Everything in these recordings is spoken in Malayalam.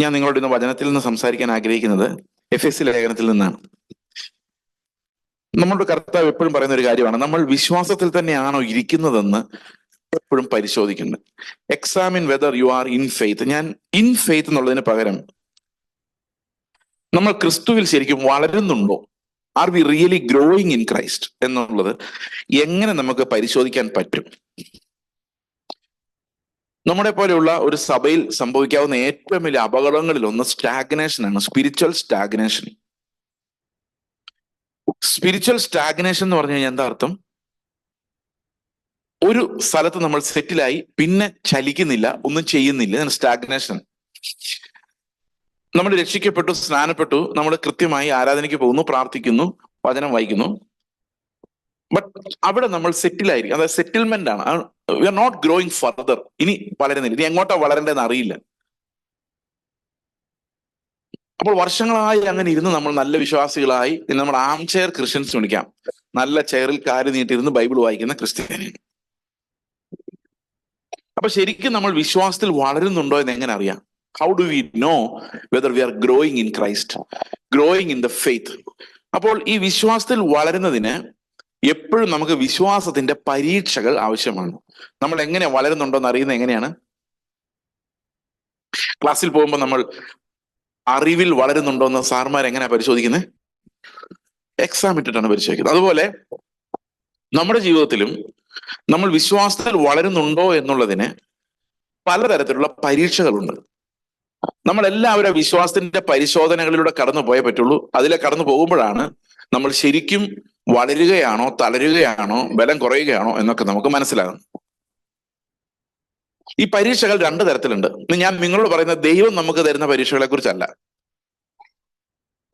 ഞാൻ നിങ്ങളോട് ഇന്ന് വചനത്തിൽ നിന്ന് സംസാരിക്കാൻ ആഗ്രഹിക്കുന്നത് എഫ് എസ് ലേഖനത്തിൽ നിന്നാണ്. നമ്മളുടെ കർത്താവ് എപ്പോഴും പറയുന്ന ഒരു കാര്യമാണ് നമ്മൾ വിശ്വാസത്തിൽ തന്നെയാണോ ഇരിക്കുന്നതെന്ന് എപ്പോഴും പരിശോധിക്കുന്നത് examine whether you are in faith ഞാൻ ഇൻ ഫെയ്ത്ത് എന്നുള്ളതിന് പകരം നമ്മൾ ക്രിസ്തുവിൽ ശരിക്കും വളരുന്നുണ്ടോ? Are we really growing in Christ എന്നുള്ളത് എങ്ങനെ നമുക്ക് പരിശോധിക്കാൻ പറ്റും? നമ്മുടെ പോലെയുള്ള ഒരു സഭയിൽ സംഭവിക്കാവുന്ന ഏറ്റവും വലിയ അപകടങ്ങളിൽ ഒന്ന് സ്റ്റാഗ്നേഷൻ ആണ് സ്പിരിച്വൽ സ്റ്റാഗ്നേഷൻ സ്പിരിച്വൽ സ്റ്റാഗ്നേഷൻ എന്ന് പറഞ്ഞു കഴിഞ്ഞാൽ എന്താ അർത്ഥം? ഒരു സ്ഥലത്ത് നമ്മൾ സെറ്റിലായി പിന്നെ ചലിക്കുന്നില്ല ഒന്നും ചെയ്യുന്നില്ല സ്റ്റാഗ്നേഷൻ നമ്മൾ രക്ഷിക്കപ്പെട്ടു സ്നാനപ്പെട്ടു നമ്മൾ കൃത്യമായി ആരാധനയ്ക്ക് പോകുന്നു പ്രാർത്ഥിക്കുന്നു വചനം വായിക്കുന്നു. ബട്ട് അവിടെ നമ്മൾ സെറ്റിലായിരിക്കും അതായത് സെറ്റിൽമെന്റ് ആണ്. We are not growing further ഇനി വളരുന്നില്ല. ഇനി എങ്ങോട്ടാ വളരേണ്ടതെന്ന് അറിയില്ല. അപ്പോൾ വർഷങ്ങളായി അങ്ങനെ ഇരുന്ന് നമ്മൾ നല്ല വിശ്വാസികളായി പിന്നെ നമ്മൾ ആം ചെയർ ക്രിസ്ത്യൻസ് വിളിക്കാം. നല്ല ചെയറിൽ കാൽ നീട്ടിരുന്ന് ബൈബിൾ വായിക്കുന്ന ക്രിസ്ത്യാനി അപ്പൊ ശരിക്കും നമ്മൾ വിശ്വാസത്തിൽ വളരുന്നുണ്ടോ എന്ന് എങ്ങനെ അറിയാം? How do we know whether we are growing in Christ growing in the faith അപ്പോൾ ഈ വിശ്വാസത്തിൽ വളരുന്നതിന് എപ്പോഴും നമുക്ക് വിശ്വാസത്തിന്റെ പരീക്ഷകൾ ആവശ്യമാണ്. നമ്മൾ എങ്ങനെ വളരുന്നുണ്ടോ എന്ന് അറിയുന്നത് എങ്ങനെയാണ്? ക്ലാസ്സിൽ പോകുമ്പോൾ നമ്മൾ അറിവിൽ വളരുന്നുണ്ടോ എന്ന് സാർമാർ എങ്ങനെയാ പരിശോധിക്കുന്നത് എക്സാം ഇട്ടിട്ടാണ് പരിശോധിക്കുന്നത്. അതുപോലെ നമ്മുടെ ജീവിതത്തിലും നമ്മൾ വിശ്വാസത്തിൽ വളരുന്നുണ്ടോ എന്നുള്ളതിന് പലതരത്തിലുള്ള പരീക്ഷകളുണ്ട്. നമ്മൾ എല്ലാവരും വിശ്വാസത്തിന്റെ പരിശോധനകളിലൂടെ കടന്നു പോയേ പറ്റുള്ളൂ. അതിലെ കടന്നു പോകുമ്പോഴാണ് നമ്മൾ ശരിക്കും വളരുകയാണോ തളരുകയാണോ ബലം കുറയുകയാണോ എന്നൊക്കെ നമുക്ക് മനസ്സിലാകും ഈ പരീക്ഷകൾ രണ്ട് തരത്തിലുണ്ട്. ഞാൻ നിങ്ങളോട് പറയുന്ന ദൈവം നമുക്ക് തരുന്ന പരീക്ഷകളെ കുറിച്ചല്ല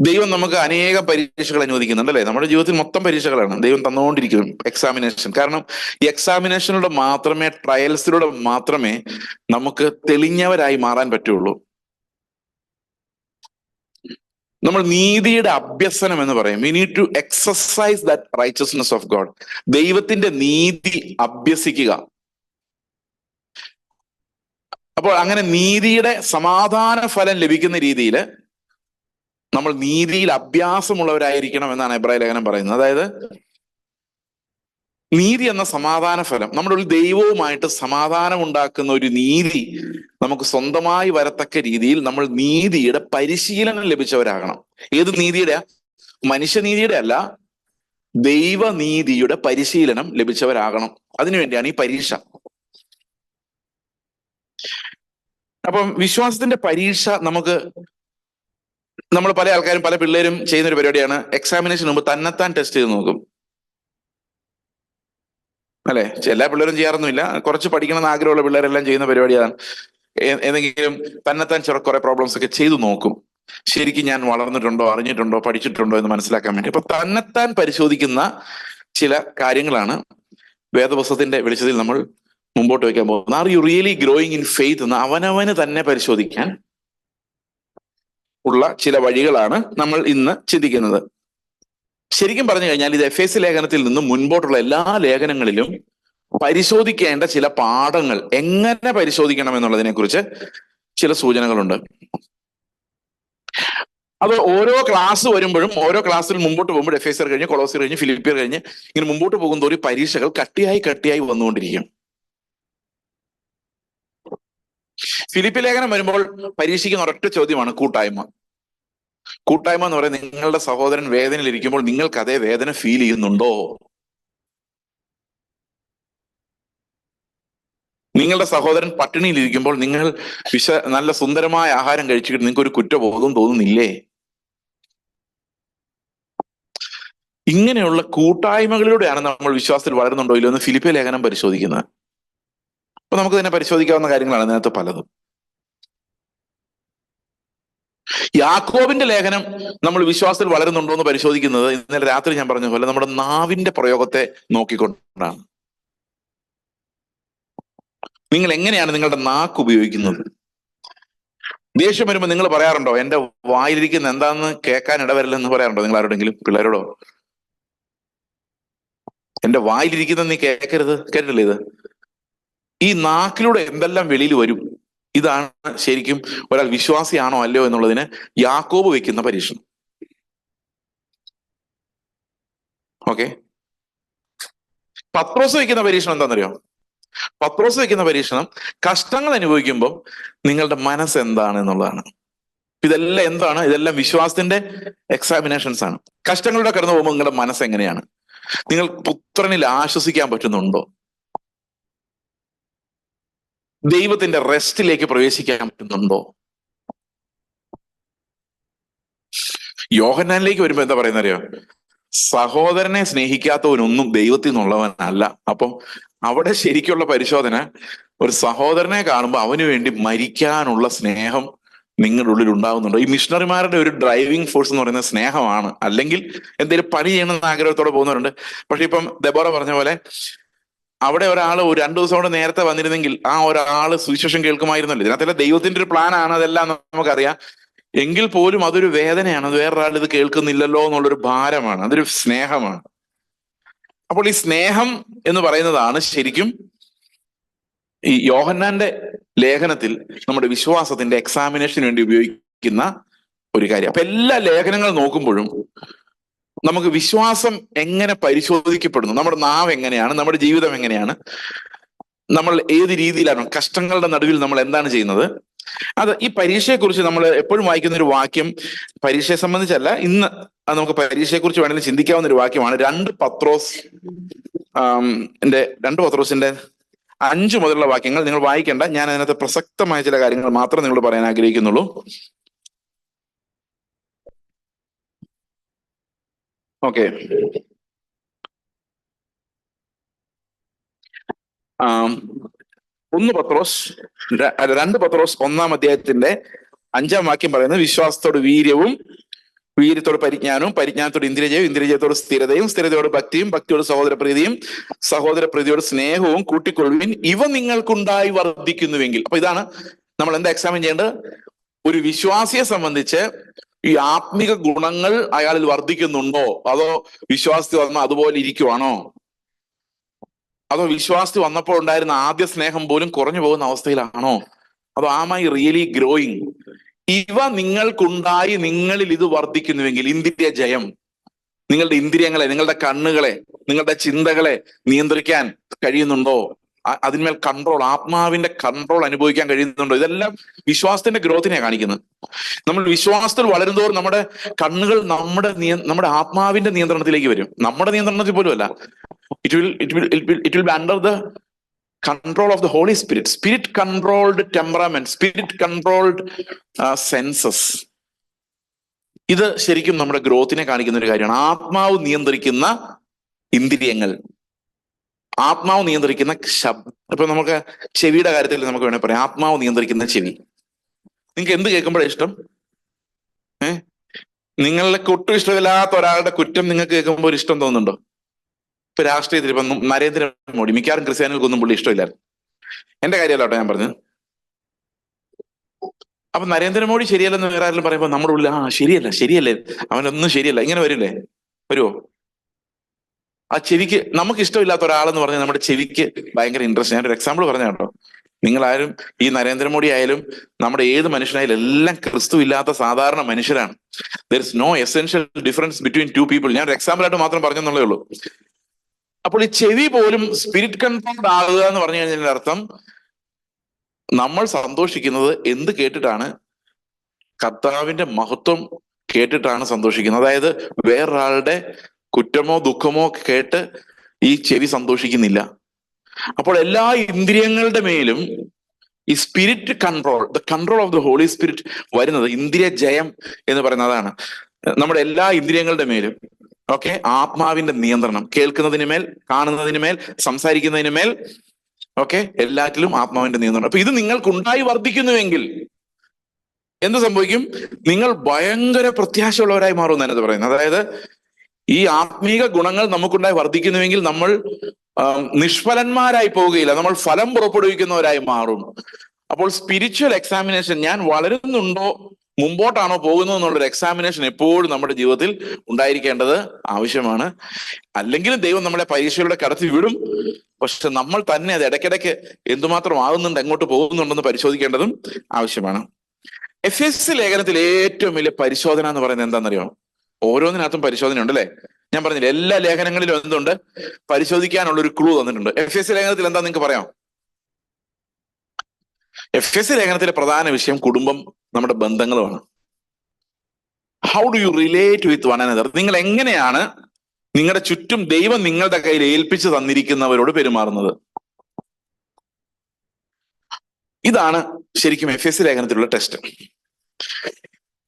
ദൈവം നമുക്ക് അനേകം പരീക്ഷകൾ അനുവദിക്കുന്നുണ്ട് അല്ലേ? നമ്മുടെ ജീവിതത്തിൽ മൊത്തം പരീക്ഷകളാണ് ദൈവം തന്നുകൊണ്ടിരിക്കുന്നു എക്സാമിനേഷൻ കാരണം ഈ എക്സാമിനേഷനിലൂടെ മാത്രമേ ട്രയൽസിലൂടെ മാത്രമേ നമുക്ക് തെളിഞ്ഞവരായി മാറാൻ പറ്റുള്ളൂ. നമ്മൾ നീതിയുടെ അഭ്യസനം എന്ന് പറയും. We need to exercise that righteousness of God ദൈവത്തിന്റെ നീതി അഭ്യസിക്കുക. അപ്പോൾ അങ്ങനെ നീതിയുടെ സമാധാന ഫലം ലഭിക്കുന്ന രീതിയിൽ നമ്മൾ നീതിയിൽ അഭ്യാസമുള്ളവരായിരിക്കണം എന്നാണ് എബ്രാഹിം ലേഖനം പറയുന്നത്. അതായത് നീതി എന്ന സമാധാന ഫലം നമ്മുടെ ഒരു ദൈവവുമായിട്ട് സമാധാനം ഉണ്ടാക്കുന്ന ഒരു നീതി നമുക്ക് സ്വന്തമായി വരത്തക്ക രീതിയിൽ നമ്മൾ നീതിയുടെ പരിശീലനം ലഭിച്ചവരാകണം. ഏത് നീതിയുടെ? മനുഷ്യനീതിയുടെ അല്ല ദൈവനീതിയുടെ പരിശീലനം ലഭിച്ചവരാകണം. അതിനുവേണ്ടിയാണ് ഈ പരീക്ഷ. അപ്പം വിശ്വാസത്തിന്റെ പരീക്ഷ നമുക്ക് നമ്മൾ പല ആൾക്കാരും പല പിള്ളേരും ചെയ്യുന്ന ഒരു പരിപാടിയാണ്. എക്സാമിനേഷൻ മുമ്പ് തന്നെത്താൻ ടെസ്റ്റ് ചെയ്ത് നോക്കും. അല്ലെ? എല്ലാ പിള്ളേരും ചെയ്യാറൊന്നുമില്ല. കുറച്ച് പഠിക്കണമെന്ന് ആഗ്രഹമുള്ള പിള്ളേരെല്ലാം ചെയ്യുന്ന പരിപാടിയാണ്. ഏതെങ്കിലും തന്നെത്താൻ ചെറു കുറെ പ്രോബ്ലംസ് ഒക്കെ ചെയ്തു നോക്കും. ശരിക്കും ഞാൻ വളർന്നിട്ടുണ്ടോ അറിഞ്ഞിട്ടുണ്ടോ പഠിച്ചിട്ടുണ്ടോ എന്ന് മനസ്സിലാക്കാൻ വേണ്ടി. അപ്പൊ തന്നെത്താൻ പരിശോധിക്കുന്ന ചില കാര്യങ്ങളാണ് വേദപുസ്തകത്തിന്റെ വെളിച്ചത്തിൽ നമ്മൾ മുമ്പോട്ട് വയ്ക്കാൻ പോകുന്നത്. Are you really growing in faith എന്ന് അവനവന് തന്നെ പരിശോധിക്കാൻ ഉള്ള ചില വഴികളാണ് നമ്മൾ ഇന്ന് ചിന്തിക്കുന്നത്. ശരിക്കും പറഞ്ഞു കഴിഞ്ഞാൽ ഇത് എഫ് എസ് ലേഖനത്തിൽ നിന്ന് മുൻപോട്ടുള്ള എല്ലാ ലേഖനങ്ങളിലും പരിശോധിക്കേണ്ട ചില പാഠങ്ങൾ എങ്ങനെ പരിശോധിക്കണം എന്നുള്ളതിനെ കുറിച്ച് ചില സൂചനകളുണ്ട്. അത് ഓരോ ക്ലാസ് വരുമ്പോഴും ഓരോ ക്ലാസ്സിൽ മുമ്പോട്ട് പോകുമ്പോൾ എഫ് എസ് കഴിഞ്ഞ് കൊളോസിയർ കഴിഞ്ഞ് ഫിലിപ്പിയർ കഴിഞ്ഞ് ഇങ്ങനെ മുമ്പോട്ട് പോകുന്ന ഒരു പരീക്ഷകൾ കട്ടിയായി കട്ടിയായി വന്നുകൊണ്ടിരിക്കും. ഫിലിപ്പി ലേഖനം വരുമ്പോൾ പരീക്ഷിക്കുന്ന ഒരൊറ്റ ചോദ്യമാണ് കൂട്ടായ്മ. കൂട്ടായ്മ എന്ന് പറയുന്നത് നിങ്ങളുടെ സഹോദരൻ വേദനയിൽ ഇരിക്കുമ്പോൾ നിങ്ങൾക്ക് അതേ വേദന ഫീൽ ചെയ്യുന്നുണ്ടോ? നിങ്ങളുടെ സഹോദരൻ പട്ടിണിയിൽ ഇരിക്കുമ്പോൾ നിങ്ങൾ വിശ നല്ല സുന്ദരമായ ആഹാരം കഴിച്ചിട്ട് നിങ്ങൾക്ക് ഒരു കുറ്റബോധം തോന്നുന്നില്ലേ? ഇങ്ങനെയുള്ള കൂട്ടായ്മകളിലൂടെയാണ് നമ്മൾ വിശ്വാസത്തിൽ വളരുന്നുണ്ടോ ഇല്ലയോ എന്ന് ഫിലിപ്പിയ ലേഖനം പരിശോധിക്കുന്നത്. അപ്പൊ നമുക്ക് തന്നെ പരിശോധിക്കാവുന്ന കാര്യങ്ങളാണ് ഇതിനകത്ത് പലതും. യാക്കോബിന്റെ ലേഖനം നമ്മൾ വിശ്വാസത്തിൽ വളരുന്നുണ്ടോ എന്ന് പരിശോധിക്കുന്നത് ഇന്നലെ രാത്രി ഞാൻ പറഞ്ഞ പോലെ നമ്മുടെ നാവിന്റെ പ്രയോഗത്തെ നോക്കിക്കൊണ്ടാണ്. നിങ്ങൾ എങ്ങനെയാണ് നിങ്ങളുടെ നാക്ക് ഉപയോഗിക്കുന്നത്? ദേഷ്യം വരുമ്പോൾ നിങ്ങൾ പറയാറുണ്ടോ എന്റെ വായിലിരിക്കുന്ന എന്താന്ന് കേൾക്കാൻ ഇടവരില്ലെന്ന് പറയാറുണ്ടോ? നിങ്ങൾ ആരോടെങ്കിലും? പിള്ളേരോടോ? എന്റെ വായിലിരിക്കുന്ന നീ കേൾക്കരുത് കേട്ടില്ല ഇത്? ഈ നാക്കിലൂടെ എന്തെല്ലാം വെളിയിൽ വരും? ഇതാണ് ശരിക്കും ഒരാൾ വിശ്വാസിയാണോ അല്ലയോ എന്നുള്ളതിന് യാക്കോബ് വെക്കുന്ന പരീക്ഷണം. ഓക്കെ. പത്രോസ് വെക്കുന്ന പരീക്ഷണം എന്താണെന്നറിയോ? പത്രോസ് വെക്കുന്ന പരീക്ഷണം കഷ്ടങ്ങൾ അനുഭവിക്കുമ്പോൾ നിങ്ങളുടെ മനസ്സ് എന്താണ് എന്നുള്ളതാണ്. ഇതെല്ലാം എന്താണ്? ഇതെല്ലാം വിശ്വാസത്തിന്റെ എക്സാമിനേഷൻസ് ആണ്. കഷ്ടങ്ങളുടെ കടന്നു പോകുമ്പോൾ നിങ്ങളുടെ മനസ്സ് എങ്ങനെയാണ്? നിങ്ങൾ പുത്രനിൽ ആശ്വസിക്കാൻ പറ്റുന്നുണ്ടോ? ദൈവത്തിന്റെ റെസ്റ്റിലേക്ക് പ്രവേശിക്കാൻ പറ്റുന്നുണ്ടോ? യോഹന്നാനിലേക്ക് വരുമ്പോ എന്താ പറയുന്ന അറിയോ സഹോദരനെ സ്നേഹിക്കാത്തവനൊന്നും ദൈവത്തിൽ നിന്നുള്ളവനല്ല. അപ്പം അവിടെ ശരിക്കുള്ള പരിശോധന ഒരു സഹോദരനെ കാണുമ്പോൾ അവന് വേണ്ടി മരിക്കാനുള്ള സ്നേഹം നിങ്ങളുടെ ഉള്ളിൽ ഉണ്ടാകുന്നുണ്ടോ ഈ മിഷണറിമാരുടെ ഒരു ഡ്രൈവിംഗ് ഫോഴ്സ് എന്ന് പറയുന്ന സ്നേഹമാണ്. അല്ലെങ്കിൽ എന്തെങ്കിലും പണി ചെയ്യണമെന്ന് ആഗ്രഹത്തോടെ പോകുന്നവരുണ്ട്. പക്ഷെ ഇപ്പം ദബോറ പറഞ്ഞ പോലെ അവിടെ ഒരാൾ ഒരു രണ്ടു ദിവസം കൂടെ നേരത്തെ വന്നിരുന്നെങ്കിൽ ആ ഒരാൾ സുവിശേഷം കേൾക്കുമായിരുന്നല്ലോ. ഇതിനകത്തല്ല ദൈവത്തിന്റെ ഒരു പ്ലാൻ ആണ് അതെല്ലാം നമുക്കറിയാം. എങ്കിൽ പോലും അതൊരു വേദനയാണ്. അത് വേറൊരാൾ ഇത് കേൾക്കുന്നില്ലല്ലോ എന്നുള്ളൊരു ഭാരമാണ്. അതൊരു സ്നേഹമാണ്. അപ്പോൾ ഈ സ്നേഹം എന്ന് പറയുന്നതാണ് ശരിക്കും ഈ യോഹന്നാന്റെ ലേഖനത്തിൽ നമ്മുടെ വിശ്വാസത്തിന്റെ എക്സാമിനേഷന് വേണ്ടി ഉപയോഗിക്കുന്ന ഒരു കാര്യം. അപ്പൊ എല്ലാ ലേഖനങ്ങളും നോക്കുമ്പോഴും നമുക്ക് വിശ്വാസം എങ്ങനെ പരിശോധിക്കപ്പെടുന്നു? നമ്മുടെ നാവ് എങ്ങനെയാണ്? നമ്മുടെ ജീവിതം എങ്ങനെയാണ്? നമ്മൾ ഏത് രീതിയിലാണ്? കഷ്ടങ്ങളുടെ നടുവിൽ നമ്മൾ എന്താണ് ചെയ്യുന്നത്? അത് ഈ പരീക്ഷയെക്കുറിച്ച് നമ്മൾ എപ്പോഴും വായിക്കുന്ന ഒരു വാക്യം പരീക്ഷയെ സംബന്ധിച്ചല്ല ഇന്ന് നമുക്ക് പരീക്ഷയെക്കുറിച്ച് വേണമെങ്കിൽ ചിന്തിക്കാവുന്ന ഒരു വാക്യമാണ്. രണ്ട് പത്രോസ് എന്റെ ന്റെ രണ്ട് പത്രോസിന്റെ അഞ്ചു മുതലുള്ള വാക്യങ്ങൾ നിങ്ങൾ വായിക്കേണ്ട. ഞാൻ അതിനകത്ത് പ്രസക്തമായ ചില കാര്യങ്ങൾ മാത്രം നിങ്ങൾ പറയാൻ ആഗ്രഹിക്കുന്നുള്ളൂ. ഓക്കെ ഒന്ന് പത്രോസ് രണ്ട് പത്രോസ് ഒന്നാം അധ്യായത്തിന്റെ അഞ്ചാം വാക്യം പറയുന്നത് വിശ്വാസത്തോട് വീര്യവും വീര്യത്തോട് പരിജ്ഞാനവും പരിജ്ഞാനത്തോട് ഇന്ദ്രിയജയവും ഇന്ദ്രിയജയത്തോട് സ്ഥിരതയും സ്ഥിരതയോട് ഭക്തിയും ഭക്തിയോട് സഹോദരപ്രീതിയും സഹോദരപ്രീതിയോട് സ്നേഹവും കൂട്ടിക്കൊള്ളുവിൻ ഇവ നിങ്ങൾക്കുണ്ടായി വർദ്ധിക്കുന്നുവെങ്കിൽ. അപ്പൊ ഇതാണ് നമ്മൾ എന്താ എക്സാമിൻ ചെയ്യേണ്ടത്? ഒരു വിശ്വാസിയെ സംബന്ധിച്ച് ഈ ആത്മിക ഗുണങ്ങൾ അയാളിൽ വർദ്ധിക്കുന്നുണ്ടോ? അതോ വിശ്വാസത്തിൽ വന്ന അതുപോലെ ഇരിക്കുവാണോ? അതോ വിശ്വാസത്തിൽ വന്നപ്പോൾ ഉണ്ടായിരുന്ന ആദ്യ സ്നേഹം പോലും കുറഞ്ഞു പോകുന്ന അവസ്ഥയിലാണോ? അതോ ആം ഐ റിയലി ഗ്രോയിങ് ഇവ നിങ്ങൾക്കുണ്ടായി നിങ്ങളിൽ ഇത് വർദ്ധിക്കുന്നുവെങ്കിൽ ഇന്ദ്രിയ ജയം നിങ്ങളുടെ ഇന്ദ്രിയങ്ങളെ നിങ്ങളുടെ കണ്ണുകളെ നിങ്ങളുടെ ചിന്തകളെ നിയന്ത്രിക്കാൻ കഴിയുന്നുണ്ടോ? അതിന്മേൽ കൺട്രോൾ ആത്മാവിന്റെ കൺട്രോൾ അനുഭവിക്കാൻ കഴിയുന്നുണ്ടോ? ഇതെല്ലാം വിശ്വാസത്തിന്റെ ഗ്രോത്തിനെ കാണിക്കുന്നത്. നമ്മൾ വിശ്വാസത്തിൽ വളരുന്നതോറും നമ്മുടെ കണ്ണുകൾ നമ്മുടെ നമ്മുടെ ആത്മാവിന്റെ നിയന്ത്രണത്തിലേക്ക് വരും. നമ്മുടെ നിയന്ത്രണത്തിൽ പോലും അല്ല. It will it will it will be under the control of the Holy Spirit spirit controlled temperament spirit controlled senses ഇത് ശരിക്കും നമ്മുടെ ഗ്രോത്തിനെ കാണിക്കുന്ന ഒരു കാര്യമാണ്. ആത്മാവ് നിയന്ത്രിക്കുന്ന ഇന്ദ്രിയങ്ങൾ. ആത്മാവ് നിയന്ത്രിക്കുന്ന ശബ്ദം ഇപ്പൊ നമുക്ക് ചെവിയുടെ കാര്യത്തിൽ നമുക്ക് വേണേൽ പറയാം. ആത്മാവ് നിയന്ത്രിക്കുന്ന ചെവി. നിങ്ങൾക്ക് എന്ത് കേൾക്കുമ്പോഴാണ് ഇഷ്ടം? ഏ? നിങ്ങൾക്ക് ഒട്ടും ഇഷ്ടമില്ലാത്ത ഒരാളുടെ കുറ്റം നിങ്ങൾക്ക് കേൾക്കുമ്പോൾ ഒരു ഇഷ്ടം തോന്നുന്നുണ്ടോ? ഇപ്പൊ രാഷ്ട്രീയത്തിൽ ഇപ്പൊ നരേന്ദ്രമോദി മിക്കവാറും ക്രിസ്ത്യാനികൾക്കൊന്നും പുള്ളി ഇഷ്ടമില്ലായിരുന്നു. എന്റെ കാര്യമല്ല കേട്ടോ ഞാൻ പറഞ്ഞത്. അപ്പൊ നരേന്ദ്രമോദി ശരിയല്ലെന്ന് വേറെ ആരെങ്കിലും പറയുമ്പോൾ നമ്മുടെ ഉള്ളിൽ ആ ശരിയല്ല ശരിയല്ലേ? അവനൊന്നും ശരിയല്ല. ഇങ്ങനെ വരില്ലേ? വരുമോ ആ ചെവിക്ക് നമുക്ക് ഇഷ്ടമില്ലാത്ത ഒരാളെന്ന് പറഞ്ഞാൽ നമ്മുടെ ചെവിക്ക് ഭയങ്കര ഇൻട്രസ്റ്റ് ഞാൻ ഒരു എക്സാമ്പിൾ പറഞ്ഞ കേട്ടോ. നിങ്ങളാരും ഈ നരേന്ദ്രമോദി ആയാലും നമ്മുടെ ഏത് മനുഷ്യനായാലും എല്ലാം ക്രിസ്തു ഇല്ലാത്ത സാധാരണ മനുഷ്യരാണ്. There is no essential difference between two people ഞാൻ ഒരു എക്സാമ്പിൾ ആയിട്ട് മാത്രം പറഞ്ഞെന്നുള്ളേ ഉള്ളൂ. അപ്പോൾ ഈ ചെവി പോലും സ്പിരിറ്റ് കൺട്രോൾഡ് ആകുക എന്ന് പറഞ്ഞു കഴിഞ്ഞതിന്റെ അർത്ഥം നമ്മൾ സന്തോഷിക്കുന്നത് എന്ത് കേട്ടിട്ടാണ്? കർത്താവിന്റെ മഹത്വം കേട്ടിട്ടാണ് സന്തോഷിക്കുന്നത്. അതായത് വേറൊരാളുടെ കുറ്റമോ ദുഃഖമോ കേട്ട് ഈ ചെവി സന്തോഷിക്കുന്നില്ല. അപ്പോൾ എല്ലാ ഇന്ദ്രിയങ്ങളുടെ മേലും ഈ spirit control the control of the Holy Spirit വരുന്നത് ഇന്ദ്രിയ ജയം എന്ന് പറയുന്നതാണ്. നമ്മുടെ എല്ലാ ഇന്ദ്രിയങ്ങളുടെ മേലും ഓക്കെ ആത്മാവിന്റെ നിയന്ത്രണം കേൾക്കുന്നതിന് മേൽ കാണുന്നതിന് മേൽ സംസാരിക്കുന്നതിന് മേൽ ഓക്കെ എല്ലാറ്റിലും ആത്മാവിന്റെ നിയന്ത്രണം. അപ്പൊ ഇത് നിങ്ങൾക്ക് ഉണ്ടായി വർദ്ധിക്കുന്നുവെങ്കിൽ എന്ത് സംഭവിക്കും? നിങ്ങൾ ഭയങ്കര പ്രത്യാശയുള്ളവരായി മാറും എന്നാണ് പറയുന്നത്. അതായത് ഈ ആത്മീക ഗുണങ്ങൾ നമുക്കുണ്ടായി വർദ്ധിക്കുന്നുവെങ്കിൽ നമ്മൾ നിഷ്ഫലന്മാരായി പോവുകയില്ല. നമ്മൾ ഫലം പുറപ്പെടുവിക്കുന്നവരായി മാറും. അപ്പോൾ സ്പിരിച്വൽ എക്സാമിനേഷൻ ഞാൻ വളരുന്നുണ്ടോ മുമ്പോട്ടാണോ പോകുന്നത് എന്നുള്ളൊരു എക്സാമിനേഷൻ എപ്പോഴും നമ്മുടെ ജീവിതത്തിൽ ഉണ്ടായിരിക്കേണ്ടത് ആവശ്യമാണ്. അല്ലെങ്കിലും ദൈവം നമ്മളെ പരീക്ഷയിലൂടെ കടത്തി വിടും. പക്ഷെ നമ്മൾ തന്നെ അത് ഇടയ്ക്കിടയ്ക്ക് എന്തുമാത്രം ആകുന്നുണ്ട് എങ്ങോട്ട് പോകുന്നുണ്ടെന്ന് പരിശോധിക്കേണ്ടതും ആവശ്യമാണ്. എഫ് എസ് ലേഖനത്തിൽ ഏറ്റവും വലിയ പരിശോധന എന്ന് പറയുന്നത് എന്താണെന്നറിയോ ഓരോന്നിനകത്തും പരിശോധന ഉണ്ട് അല്ലേ ഞാൻ പറഞ്ഞില്ല എല്ലാ ലേഖനങ്ങളിലും എന്തുണ്ട്? പരിശോധിക്കാനുള്ള ഒരു ക്ലൂ തന്നിട്ടുണ്ട് എഫ് എസ് ലേഖനത്തിൽ എന്താ നിങ്ങൾക്ക് പറയാം? എഫ് എസ് ലേഖനത്തിലെ പ്രധാന വിഷയം കുടുംബം നമ്മുടെ ബന്ധങ്ങളുമാണ്. How do you relate with one another നിങ്ങൾ എങ്ങനെയാണ് നിങ്ങളുടെ ചുറ്റും ദൈവം നിങ്ങളുടെ കയ്യിൽ ഏൽപ്പിച്ചു തന്നിരിക്കുന്നവരോട് പെരുമാറുന്നത്? ഇതാണ് ശരിക്കും എഫ് എസ് ലേഖനത്തിലുള്ള ടെസ്റ്റ്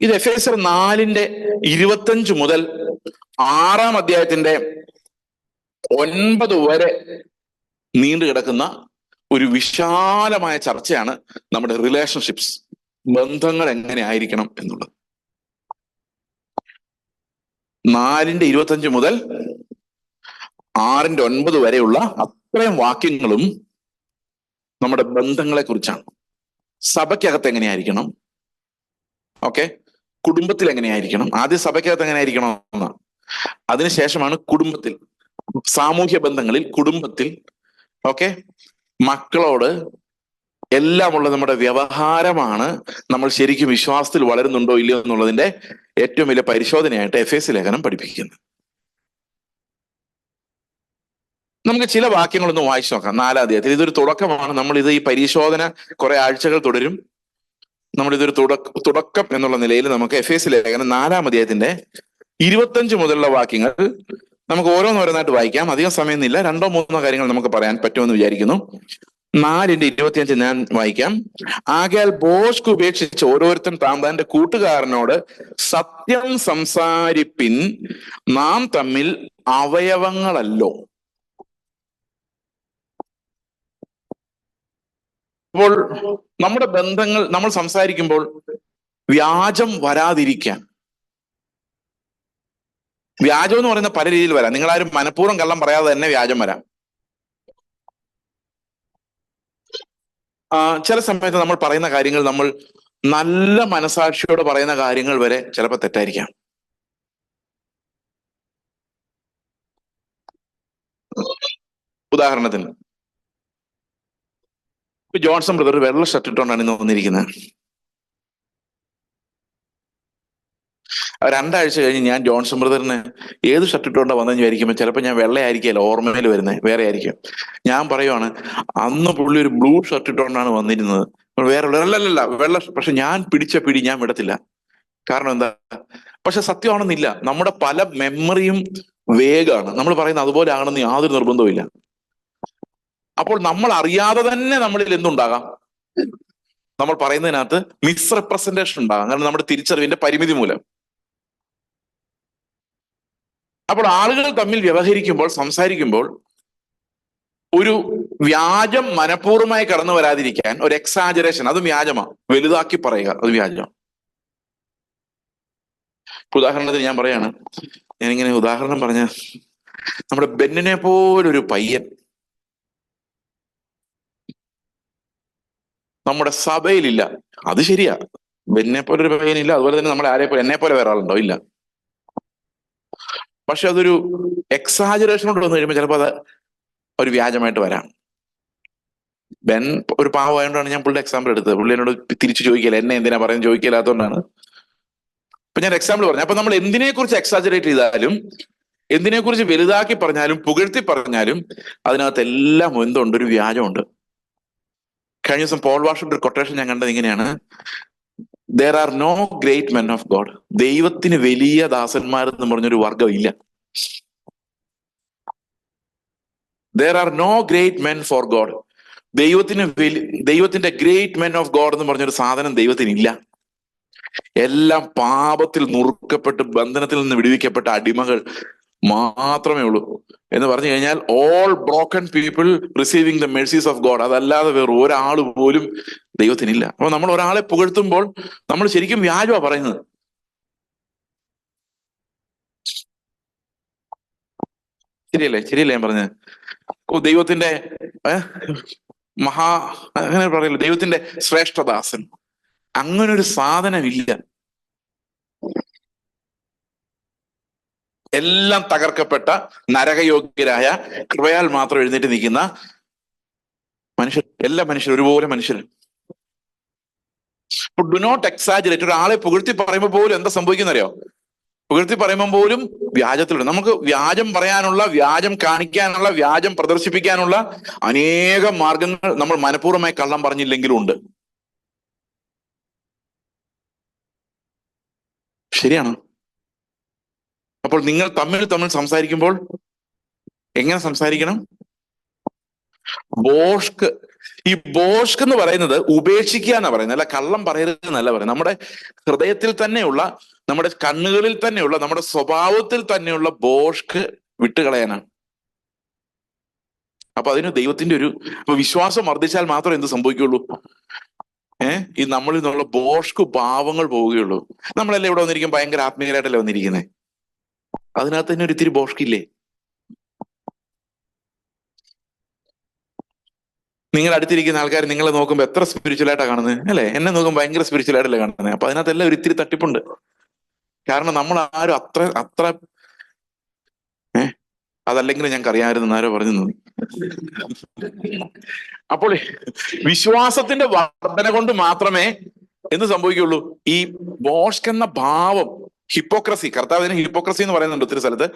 ഇത് എഫ് എസ് നാലിന്റെ ഇരുപത്തഞ്ച് മുതൽ ആറാം അധ്യായത്തിന്റെ ഒൻപത് വരെ നീണ്ടു കിടക്കുന്ന ഒരു വിശാലമായ ചർച്ചയാണ് നമ്മുടെ റിലേഷൻഷിപ്സ് ബന്ധങ്ങൾ എങ്ങനെ ആയിരിക്കണം എന്നുള്ളത്. നാലിന്റെ ഇരുപത്തഞ്ച് മുതൽ ആറിന്റെ ഒൻപത് വരെയുള്ള അത്രയും വാക്യങ്ങളും നമ്മുടെ ബന്ധങ്ങളെ കുറിച്ചാണ് സഭയ്ക്കകത്ത് എങ്ങനെയായിരിക്കണം? ഓക്കെ. കുടുംബത്തിൽ എങ്ങനെയായിരിക്കണം? ആദ്യ സഭയ്ക്കകത്ത് എങ്ങനെയായിരിക്കണം എന്നാണ് അതിനുശേഷമാണ് കുടുംബത്തിൽ. സാമൂഹ്യ ബന്ധങ്ങളിൽ കുടുംബത്തിൽ ഓക്കെ? മക്കളോട് എല്ലാമുള്ള നമ്മുടെ വ്യവഹാരമാണ് നമ്മൾ ശരിക്കും വിശ്വാസത്തിൽ വളരുന്നുണ്ടോ ഇല്ലയോ എന്നുള്ളതിന്റെ ഏറ്റവും വലിയ പരിശോധനയായിട്ട് എഫ് എസ് ലേഖനം പഠിപ്പിക്കുന്നത്. നമുക്ക് ചില വാക്യങ്ങളൊന്ന് വായിച്ചു നോക്കാം. നാലാം അധ്യായത്തിൽ. ഇതൊരു തുടക്കമാണ്. നമ്മൾ ഇത് ഈ പരിശോധന കുറെ ആഴ്ചകൾ തുടരും. നമ്മൾ ഇതൊരു തുടക്ക തുടക്കം എന്നുള്ള നിലയിൽ നമുക്ക് എഫ് എസ് ലേഖനം നാലാം അധ്യായത്തിന്റെ ഇരുപത്തഞ്ച് മുതലുള്ള വാക്യങ്ങൾ നമുക്ക് ഓരോന്നോരോന്നായിട്ട് വായിക്കാം. അധികം സമയമൊന്നുമില്ല. രണ്ടോ മൂന്നോ കാര്യങ്ങൾ നമുക്ക് പറയാൻ പറ്റുമെന്ന് വിചാരിക്കുന്നു. നാലിന്റെ ഇരുപത്തിയഞ്ച് ഞാൻ വായിക്കാം. ആകയാൽ ബോഷ്ക്ക് ഉപേക്ഷിച്ച് ഓരോരുത്തൻ താൻ തന്റെ കൂട്ടുകാരനോട് സത്യം സംസാരിപ്പിൻ. നാം തമ്മിൽ അവയവങ്ങളല്ലോ. അപ്പോൾ നമ്മുടെ ബന്ധങ്ങൾ നമ്മൾ സംസാരിക്കുമ്പോൾ വ്യാജം വരാതിരിക്കാൻ. വ്യാജം എന്ന് പറയുന്ന പല രീതിയിൽ വരാം. നിങ്ങളാരും മനഃപൂർവം കള്ളം പറയാതെ തന്നെ വ്യാജം വരാം. ചില സമയത്ത് നമ്മൾ പറയുന്ന കാര്യങ്ങൾ നമ്മൾ നല്ല മനസാക്ഷിയോട് പറയുന്ന കാര്യങ്ങൾ വരെ ചിലപ്പോൾ തെറ്റായിരിക്കാം. ഉദാഹരണത്തിന് ഇപ്പൊ ജോൺസൺ ബ്രദർ വെള്ള ഷർട്ട് ഇട്ടുകൊണ്ടാണ് ഇന്ന് വന്നിരിക്കുന്നത്. രണ്ടാഴ്ച കഴിഞ്ഞ് ഞാൻ ജോൺസൺ ബ്രദറിന് ഏത് ഷർട്ട് ഇട്ടുകൊണ്ടാ വന്നതെന്ന് വിചാരിക്കുമ്പോൾ ചിലപ്പോൾ ഞാൻ വെള്ളയായിരിക്കുമല്ലോ ഓർമ്മയിൽ വരുന്നത് വേറെ ആയിരിക്കും. ഞാൻ പറയുവാണ് അന്ന് പുള്ളി ഒരു ബ്ലൂ ഷർട്ട് ഇട്ടുകൊണ്ടാണ് വന്നിരുന്നത് വേറെ അല്ലല്ല വെള്ള പക്ഷെ ഞാൻ പിടിച്ച പിടി ഞാൻ വിടത്തില്ല. കാരണം എന്താ? പക്ഷെ സത്യമാണെന്നില്ല. നമ്മുടെ പല മെമ്മറിയും വേഗമാണ് നമ്മൾ പറയുന്ന അതുപോലെ ആണെന്ന് യാതൊരു നിർബന്ധവും അപ്പോൾ നമ്മൾ അറിയാതെ തന്നെ നമ്മളിൽ എന്തുണ്ടാകാം? നമ്മൾ പറയുന്നതിനകത്ത് മിസ്റെപ്രസെന്റേഷൻ ഉണ്ടാകാം. കാരണം നമ്മുടെ തിരിച്ചറിവിന്റെ പരിമിതി മൂലം. അപ്പോൾ ആളുകൾ തമ്മിൽ വ്യവഹരിക്കുമ്പോൾ സംസാരിക്കുമ്പോൾ ഒരു വ്യാജം മനഃപൂർവമായി കടന്നു വരാതിരിക്കാൻ ഒരു എക്സാജറേഷൻ അത് വ്യാജമാണ് വലുതാക്കി പറയുക അത് വ്യാജമാണ് ഉദാഹരണത്തിന് ഞാൻ പറയാണ് ഞാനിങ്ങനെ ഉദാഹരണം പറഞ്ഞ നമ്മുടെ ബെന്നിനെ പോലൊരു പയ്യൻ നമ്മുടെ സഭയിലില്ല. അത് ശരിയാ. എന്നെ പോലെ ഒരു പയ്യനില്ല അതുപോലെ തന്നെ നമ്മളെ ആരെ പോലെ എന്നെ പോലെ വേറെ ആളുണ്ടോ? ഇല്ല. പക്ഷെ അതൊരു എക്സാജറേഷനോട് വന്നു കഴിയുമ്പോൾ ചിലപ്പോൾ അത് ഒരു വ്യാജമായിട്ട് വരാം. ബെൻ ഒരു പാവമായതുകൊണ്ടാണ് ഞാൻ പുള്ളിയുടെ എക്സാമ്പിൾ എടുത്തത്. പുള്ളി എന്നോട് തിരിച്ചു ചോദിക്കില്ല എന്നെ എന്തിനാ പറയുന്നത്? ചോദിക്കില്ലാത്തതുകൊണ്ടാണ് അപ്പൊ ഞാൻ എക്സാമ്പിൾ പറഞ്ഞു. അപ്പൊ നമ്മൾ എന്തിനെ കുറിച്ച് എക്സാജറേറ്റ് ചെയ്താലും എന്തിനെ കുറിച്ച് വലുതാക്കി പറഞ്ഞാലും പുകഴ്ത്തി പറഞ്ഞാലും അതിനകത്ത് എല്ലാം എന്തുണ്ട്? ഒരു വ്യാജമുണ്ട്. കഴിഞ്ഞ ദിവസം പോൾ വാഷിന്റെ ഒരു കൊട്ടേഷൻ ഞാൻ കണ്ടത് ഇങ്ങനെയാണ്. There are no great men of God ദൈവത്തിന് വലിയ ദാസന്മാർ എന്ന് പറഞ്ഞൊരു വർഗം ഇല്ല. There are no great men for God ദൈവത്തിന് ദൈവത്തിന്റെ ഗ്രേറ്റ് മെൻ ഓഫ് ഗോഡ് എന്ന് പറഞ്ഞൊരു സാധനം ദൈവത്തിന് ഇല്ല. എല്ലാം പാപത്തിൽ നുറുക്കപ്പെട്ട് ബന്ധനത്തിൽ നിന്ന് വിടുവിക്കപ്പെട്ട അടിമകൾ മാത്രമേ ഉള്ളൂ. എന്ന് പറഞ്ഞു കഴിഞ്ഞാൽ all broken people receiving the mercies of God അതല്ലാതെ വേറെ ഒരാൾ പോലും ദൈവത്തിനില്ല. അപ്പൊ നമ്മൾ ഒരാളെ പുകഴ്ത്തുമ്പോൾ നമ്മൾ ശരിക്കും വ്യാജമാ പറയുന്നത്. ശരിയല്ലേ? ശരിയല്ലേ ഞാൻ പറഞ്ഞത്? ദൈവത്തിന്റെ മഹാ അങ്ങനെ പറയില്ല? ദൈവത്തിന്റെ ശ്രേഷ്ഠദാസൻ. അങ്ങനൊരു സാധനമില്ല. എല്ലാം തകർക്കപ്പെട്ട നരകയോഗ്യരായ കൃപയാൽ മാത്രം എഴുന്നേറ്റ് നിൽക്കുന്ന മനുഷ്യർ എല്ലാ മനുഷ്യരും ഒരുപോലെ മനുഷ്യർ. ഡു നോട്ട് എക്സാജുറേറ്റ് ഒരാളെ പുകഴ്ത്തി പറയുമ്പോൾ പോലും എന്താ സംഭവിക്കുന്ന അറിയോ പുകഴ്ത്തി പറയുമ്പോൾ പോലും വ്യാജത്തിലുണ്ട്. നമുക്ക് വ്യാജം പറയാനുള്ള വ്യാജം കാണിക്കാനുള്ള വ്യാജം പ്രദർശിപ്പിക്കാനുള്ള അനേകം മാർഗങ്ങൾ നമ്മൾ മനഃപൂർവമായി കള്ളം പറഞ്ഞില്ലെങ്കിലും ഉണ്ട്. ശരിയാണ്? അപ്പോൾ നിങ്ങൾ തമ്മിൽ തമ്മിൽ സംസാരിക്കുമ്പോൾ എങ്ങനെ സംസാരിക്കണം? ബോഷ്ക് ഈ ബോഷ്ക് എന്ന് പറയുന്നത് ഉപേക്ഷിക്കുക എന്നാ പറയുന്നത്. അല്ല കള്ളം പറയരുത് എന്നല്ല പറയുന്നത്. നമ്മുടെ ഹൃദയത്തിൽ തന്നെയുള്ള നമ്മുടെ കണ്ണുകളിൽ തന്നെയുള്ള നമ്മുടെ സ്വഭാവത്തിൽ തന്നെയുള്ള ബോഷ്ക് വിട്ടുകളയാനാണ്. അപ്പൊ അതിന് ദൈവത്തിന്റെ ഒരു അപ്പൊ വിശ്വാസം വർദ്ധിച്ചാൽ മാത്രമേ എന്ത് സംഭവിക്കുള്ളൂ ഏഹ് ഈ നമ്മളിൽ നിന്നുള്ള ബോഷ്കു ഭാവങ്ങൾ പോവുകയുള്ളൂ. നമ്മളെല്ലാം ഇവിടെ വന്നിരിക്കും ഭയങ്കര ആത്മീയരായിട്ടല്ലേ വന്നിരിക്കുന്നത് അതിനകത്ത് തന്നെ ഒരിത്തിരി ബോഷ്കില്ലേ? നിങ്ങൾ അടുത്തിരിക്കുന്ന ആൾക്കാർ നിങ്ങളെ നോക്കുമ്പോൾ എത്ര സ്പിരിച്വൽ ആയിട്ടാണ് കാണുന്നത് അല്ലെ? എന്നെ നോക്കുമ്പോൾ ഭയങ്കര സ്പിരിച്വൽ ആയിട്ടല്ലേ കാണുന്നത് അപ്പൊ അതിനകത്തെല്ലാം ഒരു ഇത്തിരി തട്ടിപ്പുണ്ട്. കാരണം നമ്മൾ ആരും അത്ര അത്ര ഏ? അതല്ലെങ്കിൽ ഞങ്ങൾക്ക് അറിയാമായിരുന്നു ആരോ പറഞ്ഞു നോക്കി അപ്പോൾ വിശ്വാസത്തിന്റെ വർധന കൊണ്ട് മാത്രമേ എന്ത് സംഭവിക്കുള്ളൂ ഈ ബോഷ്ക് എന്ന ഭാവം ഹിപ്പോക്രസി കർത്താവിന് ഹിപ്പോക്രസി എന്ന് പറയുന്നുണ്ട് ഒത്തിരി സ്ഥലത്ത്.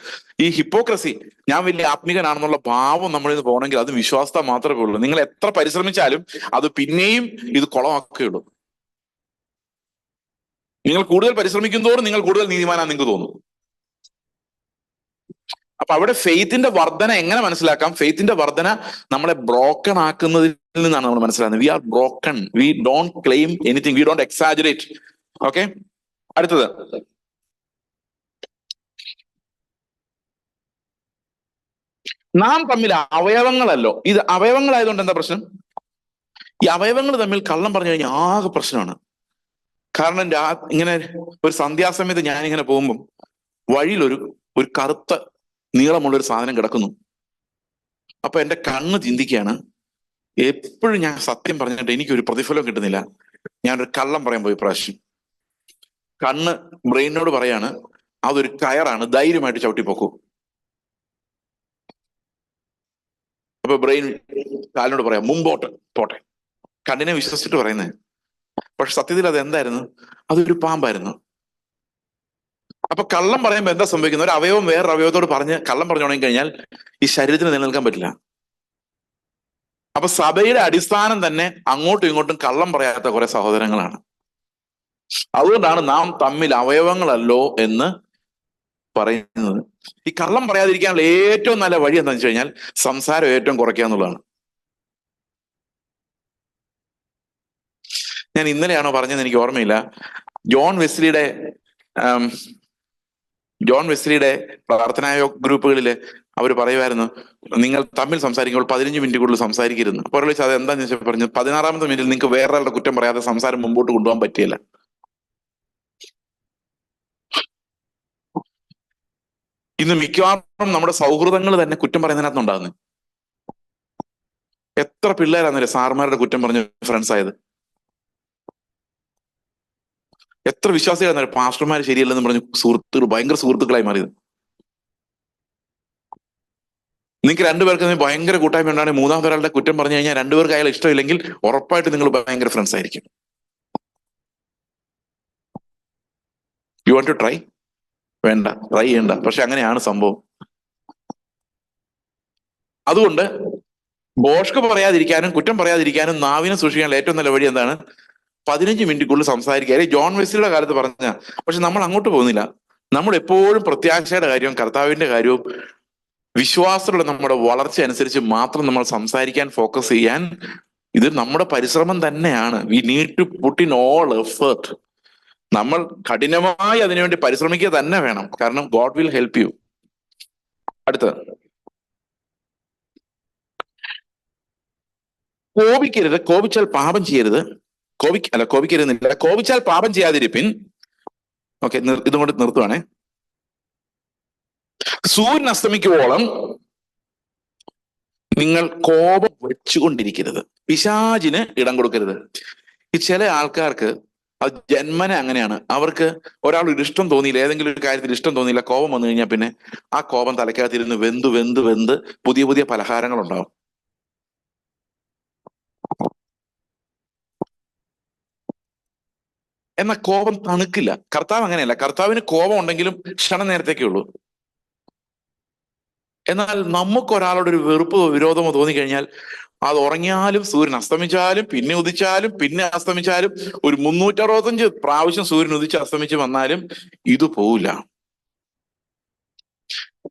ഈ ഹിപ്പോക്രസി ഞാൻ വലിയ ആത്മീകനാണെന്നുള്ള ഭാവം നമ്മളിൽ നിന്ന് പോകണമെങ്കിൽ അത് വിശ്വാസത മാത്രമേ ഉള്ളൂ നിങ്ങൾ എത്ര പരിശ്രമിച്ചാലും അത് പിന്നെയും ഇത് കുളമാക്കുകയുള്ളൂ. നിങ്ങൾ കൂടുതൽ പരിശ്രമിക്കുന്നതോറും നിങ്ങൾ കൂടുതൽ നീതിമാനാണ് നിങ്ങൾക്ക് തോന്നും. അപ്പൊ അവിടെ ഫെയ്ത്തിന്റെ വർധന എങ്ങനെ മനസ്സിലാക്കാം? ഫെയ്ത്തിന്റെ വർധന നമ്മളെ ബ്രോക്കൺ ആക്കുന്നതിൽ നിന്നാണ് നമ്മൾ മനസ്സിലാക്കുന്നത് we are broken we don't claim anything we don't exaggerate okay അടുത്തത്. നാം തമ്മിൽ അവയവങ്ങളല്ലോ. ഇത് അവയവങ്ങളായതുകൊണ്ട് എന്താ പ്രശ്നം? ഈ അവയവങ്ങൾ തമ്മിൽ കള്ളം പറഞ്ഞു കഴിഞ്ഞാൽ ആകെ പ്രശ്നമാണ്. കാരണം രാ ഇങ്ങനെ ഒരു സന്ധ്യാസമയത്ത് ഞാനിങ്ങനെ പോകുമ്പം വഴിയിലൊരു ഒരു ഒരു കറുത്ത നീളമുള്ള ഒരു സാധനം കിടക്കുന്നു. അപ്പൊ എന്റെ കണ്ണ് ചിന്തിക്കുകയാണ് എപ്പോഴും ഞാൻ സത്യം പറഞ്ഞിട്ട് എനിക്കൊരു പ്രതിഫലം കിട്ടുന്നില്ല. ഞാനൊരു കള്ളം പറയാൻ പോയി പ്രാവശ്യം കണ്ണ് ബ്രെയിനോട് പറയാണ് അതൊരു കയറാണ് ധൈര്യമായിട്ട് ചവിട്ടിപ്പോക്കൂ. അപ്പൊ ബ്രെയിൻ കാലിനോട് പറയാം മുമ്പോട്ട് പോട്ടെ. കണ്ണിനെ വിശ്വസിച്ചിട്ട് പറയുന്നത് പക്ഷെ സത്യത്തിൽ അത് എന്തായിരുന്നു? അതൊരു പാമ്പായിരുന്നു. അപ്പൊ കള്ളം പറയുമ്പോൾ എന്താ സംഭവിക്കുന്നത്? ഒരു അവയവം വേറൊരു അവയവത്തോട് പറഞ്ഞ് കള്ളം പറഞ്ഞു തുടങ്ങി കഴിഞ്ഞാൽ ഈ ശരീരത്തിന് നിലനിൽക്കാൻ പറ്റില്ല. അപ്പൊ സഭയുടെ അടിസ്ഥാനം തന്നെ അങ്ങോട്ടും ഇങ്ങോട്ടും കള്ളം പറയാത്ത കുറെ സഹോദരങ്ങളാണ്. അതുകൊണ്ടാണ് നാം തമ്മിൽ അവയവങ്ങളല്ലോ എന്ന് പറയുന്നത്. ഈ കള്ളം പറയാതിരിക്കാനുള്ള ഏറ്റവും നല്ല വഴി എന്താണെന്ന് വെച്ച് കഴിഞ്ഞാൽ സംസാരം ഏറ്റവും കുറയ്ക്കുക എന്നുള്ളതാണ്. ഞാൻ ഇന്നലെയാണോ പറഞ്ഞതെന്ന് എനിക്ക് ഓർമ്മയില്ല. ജോൺ വെസ്ലിയുടെ ജോൺ വെസ്ലിയുടെ പ്രാർത്ഥനായോ ഗ്രൂപ്പുകളിൽ അവർ പറയുമായിരുന്നു നിങ്ങൾ തമ്മിൽ സംസാരിക്കുമ്പോൾ പതിനഞ്ച് മിനിറ്റ് കൂടുതൽ സംസാരിക്കരുത്. അപ്പോൾ ഒരാൾ ചോദിച്ചു അത് എന്താണെന്ന് വെച്ചാൽ പറഞ്ഞു പതിനാറാമത്തെ മിനിറ്റിൽ നിങ്ങൾക്ക് വേറൊരാളുടെ കുറ്റം പറയാതെ സംസാരം മുമ്പോട്ട് കൊണ്ടുപോകാൻ പറ്റിയില്ല. ഇന്ന് മിക്കവാറും നമ്മുടെ സൗഹൃദങ്ങൾ തന്നെ കുറ്റം പറയുന്നതിനകത്ത് ഉണ്ടാകുന്നത് എത്ര പിള്ളേരാന്നല്ലേ സാർമാരുടെ കുറ്റം പറഞ്ഞ് ഫ്രണ്ട്സ് ആയത്? എത്ര വിശ്വാസികളാണ് പാസ്റ്റർമാർ ശരിയല്ലെന്ന് പറഞ്ഞ് സുഹൃത്തുക്കൾ ഭയങ്കര സുഹൃത്തുക്കളായി മാറിയത്. നിങ്ങൾക്ക് രണ്ടുപേർക്ക് ഭയങ്കര കൂട്ടായ്മ ഉണ്ടാണെങ്കിൽ മൂന്നാം ഒരാളുടെ കുറ്റം പറഞ്ഞു കഴിഞ്ഞാൽ രണ്ടുപേർക്ക് അയാൾ ഇഷ്ടമില്ലെങ്കിൽ ഉറപ്പായിട്ട് നിങ്ങൾ ഭയങ്കര ഫ്രണ്ട്സ് ആയിരിക്കും. യു വാണ്ട് ടു ട്രൈ വേണ്ട ട്രൈ ചെയ്യണ്ട. പക്ഷെ അങ്ങനെയാണ് സംഭവം. അതുകൊണ്ട് ബോഷ്ക്ക് പറയാതിരിക്കാനും കുറ്റം പറയാതിരിക്കാനും നാവിനെ സൂക്ഷിക്കാനുള്ള ഏറ്റവും നല്ല വഴി എന്താണ്? പതിനഞ്ച് മിനിറ്റിക്കുള്ളിൽ സംസാരിക്കുക. അല്ലെങ്കിൽ ജോൺ വെസ്ലിയുടെ കാലത്ത് പറഞ്ഞ പക്ഷെ നമ്മൾ അങ്ങോട്ട് പോകുന്നില്ല. നമ്മൾ എപ്പോഴും പ്രത്യാശയുടെ കാര്യവും കർത്താവിന്റെ കാര്യവും വിശ്വാസത്തിലുള്ള നമ്മുടെ വളർച്ച അനുസരിച്ച് മാത്രം നമ്മൾ സംസാരിക്കാൻ ഫോക്കസ് ചെയ്യാൻ ഇത് നമ്മുടെ പരിശ്രമം തന്നെയാണ്. We need to put in all effort നമ്മൾ കഠിനമായി അതിനുവേണ്ടി പരിശ്രമിക്കുക തന്നെ വേണം. കാരണം ഗോഡ് വിൽ ഹെൽപ്പ് യു അടുത്തത് കോപിക്കരുത് കോപിച്ചാൽ പാപം ചെയ്യരുത്. കോപി അല്ല കോപിക്കരുന്നില്ല. കോപിച്ചാൽ പാപം ചെയ്യാതിരിപ്പിൻ. ഓക്കെ ഇതും കൊണ്ട് നിർത്തുവാണേ. സൂര്യൻ അസ്തമിക്കുവോളം നിങ്ങൾ കോപം വെച്ചുകൊണ്ടിരിക്കരുത്. പിശാചിന് ഇടം കൊടുക്കരുത്. ഈ ചില ആൾക്കാർക്ക് അത് ജന്മനെ അങ്ങനെയാണ്. അവർക്ക് ഒരാൾ ഒരു ഇഷ്ടം തോന്നിയില്ല ഏതെങ്കിലും ഒരു കാര്യത്തിൽ ഇഷ്ടം തോന്നിയില്ല കോപം വന്നു കഴിഞ്ഞാൽ പിന്നെ ആ കോപം തലക്കകത്തിരുന്ന് വെന്ത് വെന്ത് വെന്ത് പുതിയ പുതിയ പലഹാരങ്ങൾ ഉണ്ടാവും എന്ന കോപം തണുക്കില്ല. കർത്താവ് അങ്ങനെയല്ല. കർത്താവിന് കോപം ഉണ്ടെങ്കിലും ക്ഷണ നേരത്തേക്കേ ഉള്ളൂ. എന്നാൽ നമുക്ക് ഒരാളോട് ഒരു വെറുപ്പോ വിരോധമോ തോന്നിക്കഴിഞ്ഞാൽ അത് ഉറങ്ങിയാലും സൂര്യൻ അസ്തമിച്ചാലും പിന്നെ ഉദിച്ചാലും പിന്നെ അസ്തമിച്ചാലും ഒരു മുന്നൂറ്ററുപത്തഞ്ച് പ്രാവശ്യം സൂര്യൻ ഉദിച്ച് അസ്തമിച്ച് വന്നാലും ഇത് പോവില്ല.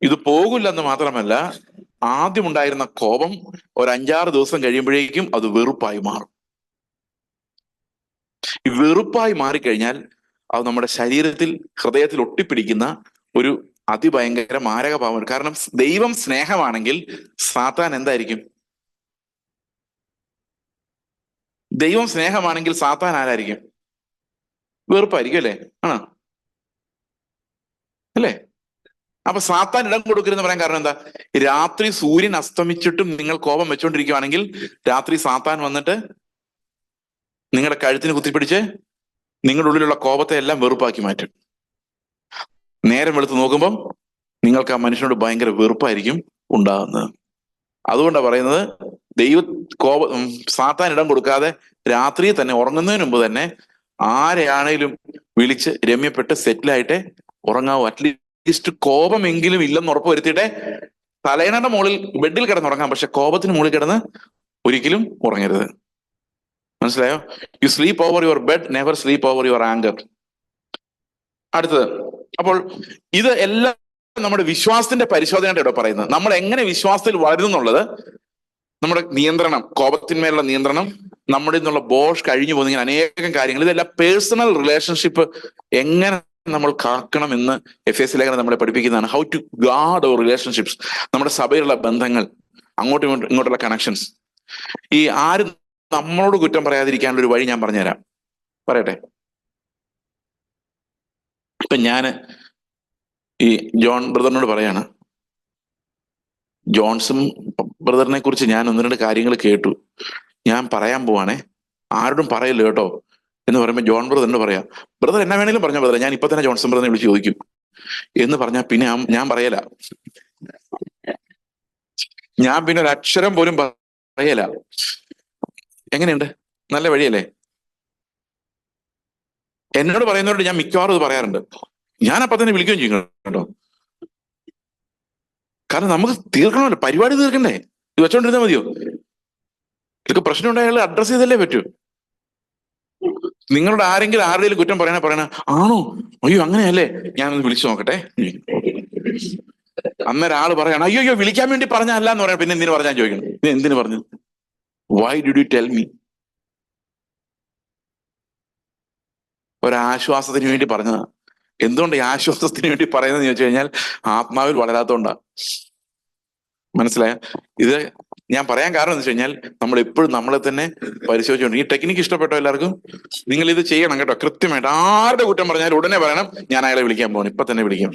ഇത് പോകില്ല എന്ന് മാത്രമല്ല ആദ്യം ഉണ്ടായിരുന്ന കോപം ഒരു അഞ്ചാറ് ദിവസം കഴിയുമ്പോഴേക്കും അത് വെറുപ്പായി മാറും. ഈ വെറുപ്പായി മാറിക്കഴിഞ്ഞാൽ അത് നമ്മുടെ ശരീരത്തിൽ ഹൃദയത്തിൽ ഒട്ടിപ്പിടിക്കുന്ന ഒരു അതിഭയങ്കര മാരകഭാവമാണ് കാരണം ദൈവം സ്നേഹമാണെങ്കിൽ സാത്താൻ എന്തായിരിക്കും? ദൈവം സ്നേഹമാണെങ്കിൽ സാത്താൻ ആരായിരിക്കും? വെറുപ്പായിരിക്കും അല്ലേ? ആണോ? അല്ലേ? അപ്പൊ സാത്താൻ ഇടം കൊടുക്കരുതെന്ന് പറയാൻ കാരണം എന്താ? രാത്രി സൂര്യൻ അസ്തമിച്ചിട്ടും നിങ്ങൾ കോപം വെച്ചോണ്ടിരിക്കുവാണെങ്കിൽ രാത്രി സാത്താൻ വന്നിട്ട് നിങ്ങളുടെ കഴുത്തിന് കുത്തിപ്പിടിച്ച് നിങ്ങളുടെ ഉള്ളിലുള്ള കോപത്തെ എല്ലാം വെറുപ്പാക്കി മാറ്റും. നേരം വെളുത്ത് നോക്കുമ്പം നിങ്ങൾക്ക് ആ മനുഷ്യനോട് ഭയങ്കര വെറുപ്പായിരിക്കും ഉണ്ടാകുന്നത്. അതുകൊണ്ടാണ് പറയുന്നത് ദൈവ കോപ സാത്താൻ ഇടം കൊടുക്കാതെ രാത്രി തന്നെ ഉറങ്ങുന്നതിന് മുമ്പ് തന്നെ ആരെയാണേലും വിളിച്ച് രമ്യപ്പെട്ട് സെറ്റിലായിട്ട് ഉറങ്ങാവൂ. അറ്റ്ലീസ്റ്റ് കോപമെങ്കിലും ഇല്ലെന്ന് ഉറപ്പ് വരുത്തിയിട്ടെ തലയണയുടെ മുകളിൽ ബെഡിൽ കിടന്ന് ഉറങ്ങാം. പക്ഷെ കോപത്തിന് മുകളിൽ കിടന്ന് ഒരിക്കലും ഉറങ്ങരുത്. മനസ്സിലായോ? You sleep over your bed never sleep over your anger അടുത്തത്. അപ്പോൾ ഇത് എല്ലാം നമ്മുടെ വിശ്വാസത്തിന്റെ പരിശോധനയുടെ ഇവിടെ പറയുന്നത്. നമ്മൾ എങ്ങനെ വിശ്വാസത്തിൽ വളരുന്നു എന്നുള്ളത് നമ്മുടെ നിയന്ത്രണം കോപത്തിന്മേലുള്ള നിയന്ത്രണം നമ്മുടെ നിന്നുള്ള ബോഷ് കഴിഞ്ഞു പോകുന്ന അനേകം കാര്യങ്ങൾ. ഇതെല്ലാം പേഴ്സണൽ റിലേഷൻഷിപ്പ് എങ്ങനെ നമ്മൾ കാക്കണം എന്ന് എഫ് എസ് ലേഖനം നമ്മളെ പഠിപ്പിക്കുന്നതാണ്. How to guard our relationships നമ്മുടെ സഭയിലുള്ള ബന്ധങ്ങൾ അങ്ങോട്ടും ഇങ്ങോട്ടും ഇങ്ങോട്ടുള്ള കണക്ഷൻസ് ഈ ആരും നമ്മളോട് കുറ്റം പറയാതിരിക്കാനുള്ള ഒരു വഴി ഞാൻ പറഞ്ഞുതരാം. പറയട്ടെ. ഇപ്പൊ ഞാൻ ഈ ജോൺ ബ്രദറിനോട് പറയാണ്. ജോൺസും ബ്രദറിനെ കുറിച്ച് ഞാൻ ഒന്ന് രണ്ട് കാര്യങ്ങൾ കേട്ടു. ഞാൻ പറയാൻ പോവാണേ. ആരോടും പറയല്ലോ കേട്ടോ. എന്ന് പറയുമ്പോൾ ജോൺ ബ്രദർ എന്ന് പറയാം ബ്രദർ എന്നാ വേണേലും പറഞ്ഞ ബ്രദർ ഞാൻ ഇപ്പൊ തന്നെ ജോൺസൺ ബ്രദറിനെ വിളിച്ച് ചോദിക്കും. എന്ന് പറഞ്ഞാൽ പിന്നെ ഞാൻ- പറയല. ഞാൻ പിന്നെ ഒരു അക്ഷരം പോലും പറയല. എങ്ങനെയുണ്ട്? നല്ല വഴിയല്ലേ? എന്നോട് പറയുന്നവരോട് ഞാൻ മിക്കവാറും ഇത് പറയാറുണ്ട്. ഞാൻ അപ്പൊ തന്നെ വിളിക്കുകയും ചെയ്യും കേട്ടോ. കാരണം നമുക്ക് തീർക്കണമല്ലോ. പരിപാടി തീർക്കണ്ടേ? ഇത് വെച്ചോണ്ടിരുന്നാ മതിയോ? ഇതൊക്കെ പ്രശ്നം ഉണ്ടായാൽ അഡ്രസ് ചെയ്തല്ലേ പറ്റൂ? നിങ്ങളുടെ ആരെങ്കിലും ആരുടെയും കുറ്റം പറയണ പറയണ ആണോ? അയ്യോ അങ്ങനെയല്ലേ? ഞാനൊന്ന് വിളിച്ചു നോക്കട്ടെ. അന്നേരം പറയണം അയ്യോ അയ്യോ വിളിക്കാൻ വേണ്ടി പറഞ്ഞല്ല എന്ന് പറയാം പിന്നെ എന്തിനു പറഞ്ഞാൽ ചോദിക്കണം? ഇത് എന്തിനു പറഞ്ഞു? Why do you tell me ഒരാശ്വാസത്തിന് വേണ്ടി പറഞ്ഞതാ. എന്തുകൊണ്ട് ഈ ആശ്വാസത്തിന് വേണ്ടി പറയുന്നത് ചോദിച്ചു കഴിഞ്ഞാൽ ആത്മാവിൽ വളരാത്തോണ്ടാ. മനസ്സിലായ? ഇത് ഞാൻ പറയാൻ കാരണം എന്ന് വെച്ച് കഴിഞ്ഞാൽ നമ്മൾ എപ്പോഴും നമ്മളെ തന്നെ പരിശോധിച്ചുകൊണ്ട് ഈ ടെക്നിക്ക് ഇഷ്ടപ്പെട്ടോ എല്ലാവർക്കും? നിങ്ങൾ ഇത് ചെയ്യണം കേട്ടോ. കൃത്യമായിട്ട് ആരുടെ കുറ്റം പറഞ്ഞാൽ ഉടനെ പറയണം ഞാൻ അയാളെ വിളിക്കാൻ പോകണം ഇപ്പൊ തന്നെ വിളിക്കാം.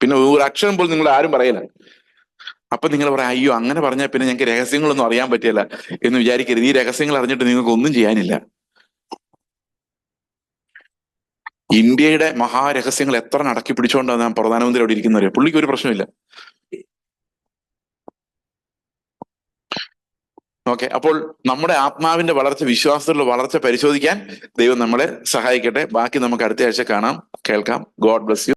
പിന്നെ ഒരു അക്ഷരം പോലും നിങ്ങൾ ആരും പറയില്ല അപ്പൊ നിങ്ങൾ പറയാം അയ്യോ അങ്ങനെ പറഞ്ഞാൽ പിന്നെ ഞങ്ങൾക്ക് രഹസ്യങ്ങളൊന്നും അറിയാൻ പറ്റില്ല എന്ന് വിചാരിക്കരുത്. ഈ രഹസ്യങ്ങൾ അറിഞ്ഞിട്ട് നിങ്ങൾക്ക് ഒന്നും ചെയ്യാനില്ല. ഇന്ത്യയുടെ മഹാരഹസ്യങ്ങൾ എത്ര നടക്കി പിടിച്ചുകൊണ്ടാണ് ഞാൻ പ്രധാനമന്ത്രി അവിടെ ഇരിക്കുന്നവരെ? പുള്ളിക്ക് ഒരു പ്രശ്നമില്ല ഓക്കെ അപ്പോൾ നമ്മുടെ ആത്മാവിന്റെ വളർച്ച വിശ്വാസത്തിലുള്ള വളർച്ച പരിശോധിക്കാൻ ദൈവം നമ്മളെ സഹായിക്കട്ടെ. ബാക്കി നമുക്ക് അടുത്ത ആഴ്ച കാണാം. കേൾക്കാം. God bless you.